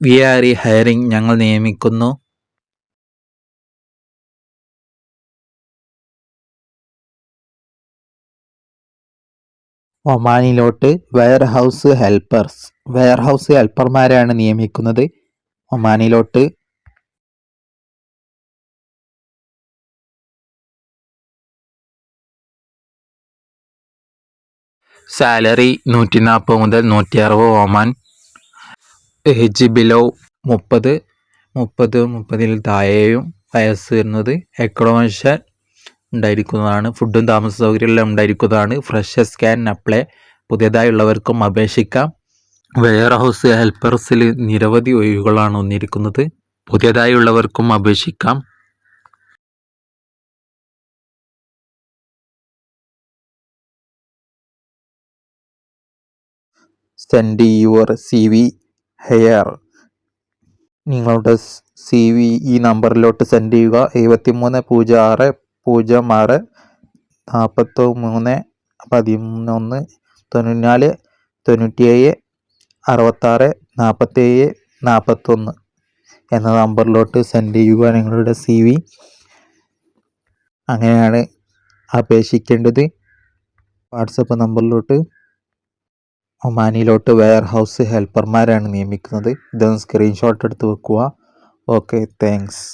V R E hiring ഞങ്ങൾ നിയമിക്കുന്നു. ഒമാനിലോട്ട് വെയർഹൗസ് ഹെൽപ്പേഴ്സ് വെയർഹൗസ് ഹെൽപ്പർമാരെയാണ് നിയമിക്കുന്നത്. ഒമാനിലോട്ട് സാലറി നൂറ്റി നാൽപ്പത് മുതൽ നൂറ്റി അറുപത് ഒമാൻ. ഏജ് ബിലോ മുപ്പത് മുപ്പത് മുപ്പതിൽ താഴെയും വയസ്സ് വരുന്നത് എക്കണോമിഷൻ ഉണ്ടായിരിക്കുന്നതാണ്. ഫുഡും താമസ സൗകര്യമെല്ലാം ഉണ്ടായിരിക്കുന്നതാണ്. ഫ്രഷ് സ്കാൻ അപ്ലൈ പുതിയതായുള്ളവർക്കും അപേക്ഷിക്കാം. വെയർ ഹൗസ് ഹെൽപ്പേഴ്സിൽ നിരവധി ഒഴിവുകളാണ് വന്നിരിക്കുന്നത്. പുതിയതായുള്ളവർക്കും അപേക്ഷിക്കാം. Send your C V here. നിങ്ങളുടെ സി വി ഈ നമ്പറിലോട്ട് സെൻഡ് ചെയ്യുക. എഴുപത്തി മൂന്ന് പൂജ്യം ആറ് പൂജ്യം ആറ് നാൽപ്പത്തി മൂന്ന് പതിനൊന്ന് തൊണ്ണൂറ്റിനാല് തൊണ്ണൂറ്റിയേഴ് അറുപത്താറ് നാൽപ്പത്തേഴ് നാൽപ്പത്തൊന്ന് എന്ന നമ്പറിലോട്ട് സെൻഡ് ചെയ്യുക. നിങ്ങളുടെ സി വി. അങ്ങനെയാണ് അപേക്ഷിക്കേണ്ടത്. വാട്സപ്പ് നമ്പറിലോട്ട് ഒമാനിലോട്ട് വെയർ ഹൗസ് ഹെൽപ്പർമാരാണ് നിയമിക്കുന്നത്. ഇതൊന്ന് സ്ക്രീൻഷോട്ട് എടുത്ത് വെക്കുക. Okay thanks